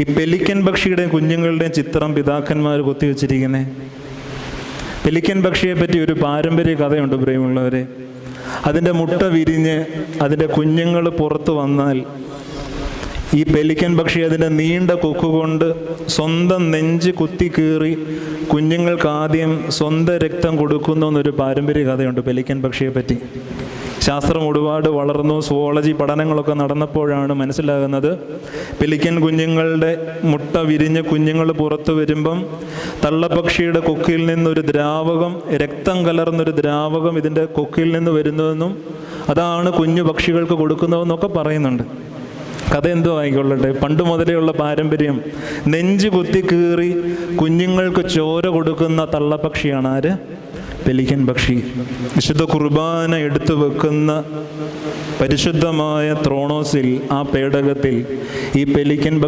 ഈ പെലിക്കൻ പക്ഷിയുടെയും കുഞ്ഞുങ്ങളുടെയും ചിത്രം പിതാക്കന്മാർ കൊത്തിവെച്ചിരിക്കുന്നത് പെലിക്കൻ പക്ഷിയെ പറ്റി ഒരു പാരമ്പര്യ കഥയുണ്ട് പ്രിയമുള്ളവരെ. അതിന്റെ മുട്ട വിരിഞ്ഞ് അതിന്റെ കുഞ്ഞുങ്ങൾ പുറത്തു വന്നാൽ ഈ പെലിക്കൻ പക്ഷി അതിന്റെ നീണ്ട കൊക്കുകൊണ്ട് സ്വന്തം നെഞ്ച് കുത്തി കീറി കുഞ്ഞുങ്ങൾക്ക് ആദ്യം സ്വന്തം രക്തം കൊടുക്കുന്നു എന്നൊരു പാരമ്പര്യ കഥയുണ്ട് പെലിക്കൻ പക്ഷിയെ പറ്റി. ശാസ്ത്രം ഒരുപാട് വളർന്നു സുവോളജി പഠനങ്ങളൊക്കെ നടന്നപ്പോഴാണ് മനസ്സിലാകുന്നത്. പെലിക്കൻ കുഞ്ഞുങ്ങളുടെ മുട്ട വിരിഞ്ഞ് കുഞ്ഞുങ്ങൾ പുറത്തു വരുമ്പം തള്ളപ്പക്ഷിയുടെ കൊക്കിൽ നിന്നൊരു ദ്രാവകം രക്തം കലർന്നൊരു ദ്രാവകം ഇതിന്റെ കൊക്കിൽ നിന്ന് വരുന്നതെന്നും അതാണ് കുഞ്ഞു പക്ഷികൾക്ക് കൊടുക്കുന്നതെന്നൊക്കെ പറയുന്നുണ്ട്. കഥ എന്തോ ആയിക്കൊള്ളട്ടെ. പണ്ട് മുതലേ ഉള്ള പാരമ്പര്യം നെഞ്ചു കുത്തി കീറി കുഞ്ഞുങ്ങൾക്ക് ചോര കൊടുക്കുന്ന തള്ളപ്പക്ഷിയാണ് ആര്? പെലിക്കൻ പക്ഷി. വിശുദ്ധ കുർബാന എടുത്തു വെക്കുന്ന പരിശുദ്ധമായ ത്രോണോസിൽ ആ പേടകത്തിൽ ഈ പെലിക്കൻ